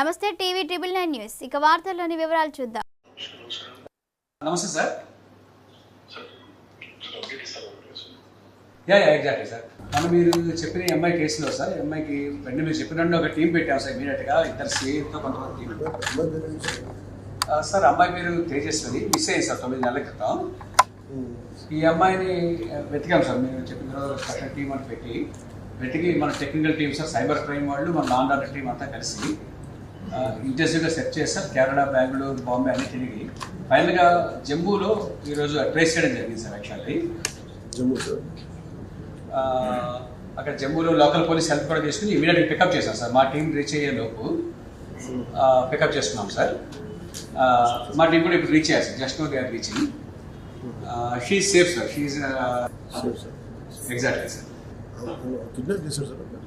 నమస్తే TV triple nine news. ఇక వార్తల్లోని వివరాలు చూద్దాం. నమస్తే sir. Yeah yeah exactly sir. మనం మీరు చెప్పిన అమ్మాయి కేసులో సార్ అమ్మాయికి వెంటనే మీరు చెప్పినట్టు ఒక టీం పెట్టాం సార్ ఇమీడియట్గా ఇద్దరు సేఫ్తో కొంతమంది టీం సార్ అమ్మాయి మీరు తేజస్వరి మిస్ అయ్యింది సార్ తొమ్మిది నెలల క్రితం. ఈ అమ్మాయిని వెతికాం సార్ మీరు చెప్పిన తర్వాత టీం అని పెట్టి. వెతికి మన technical team sir cyber crime వాళ్ళు మన లాండ్ ఆర్డర్ టీం అంతా కలిసి. ఇంటెన్సివ్గా సెర్చ్ చేస్తారు కేరళ బెంగళూరు బాంబే అన్ని తిరిగి. ఫైనల్గా జమ్మూలో ఈరోజు ట్రేస్ చేయడం జరిగింది సార్ యాక్చువల్లీ జమ్మూ సార్ అక్కడ జమ్మూలో లోకల్ పోలీస్ హెల్ప్ కూడా తీసుకుని ఇమీడియట్గా పికప్ చేశాం సార్. మా టీం రీచ్ అయ్యే లోపు పికప్ చేసుకున్నాం సార్. మా టీం కూడా ఇప్పుడు రీచ్ అయ్యారు sir. Just no they are reaching. She safe sir. She exactly sir. Kidnap చేశారు సార్ అబ్బాయి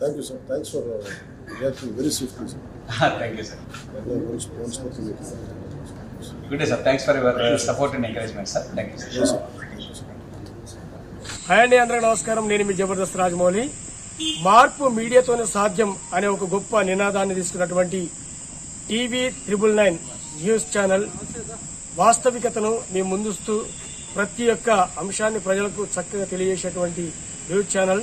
Thank you, sir. Thanks for uh, reacting very swiftly, sir. Sir thank you sir. Good day sir thanks for your support and encouragement sir thank you sir. Hi అండి అందరికీ నమస్కారం నేను మీ జబర్దస్త్ రాజమౌళి మార్పు మీడియాతోనే సాధ్యం అనే ఒక గొప్ప నినాదాన్ని తీసుకున్నటువంటి TV triple nine news channel వాస్తవికతను మీ ముందుస్తూ ప్రతి ఒక్క అంశాన్ని ప్రజలకు చక్కగా తెలియజేసేటువంటి news channel